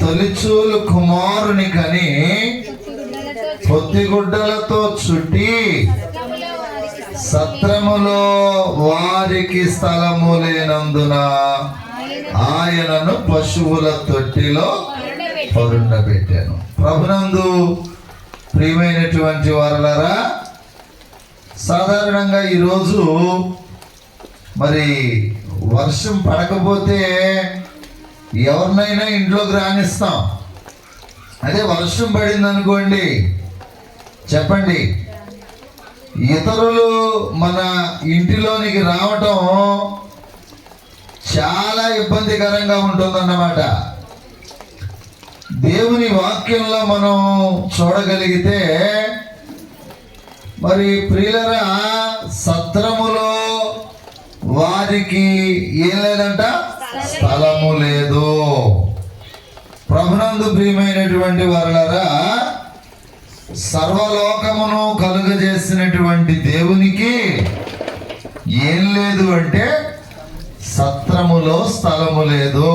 తొలిచూలు కుమారుని కని పొత్తిగుడ్డలతో చుట్టి సత్రములో వారికి స్థలము లేనందున ఆయనను పశువుల తొట్టిలో పరుండబెట్టాను. ప్రభునందు ప్రియమైనటువంటి వారలరా సాధారణంగా ఈరోజు మరి వర్షం పడకపోతే ఎవరినైనా ఇంట్లోకి రాణిస్తాం అదే వర్షం పడింది అనుకోండి చెప్పండి. ఇతరులు మన ఇంటిలోనికి రావటం చాలా ఇబ్బందికరంగా ఉంటుందన్నమాట. దేవుని వాక్యంలో మనం చూడగలిగితే మరి ప్రియులరా సత్రములో వారికి ఏం లేదంట? స్థలము లేదు. ప్రభునందు ప్రియమైనటువంటి వారులారా సర్వలోకమును కలుగజేసినటువంటి దేవునికి ఏం లేదు అంటే సత్రములో స్థలము లేదు.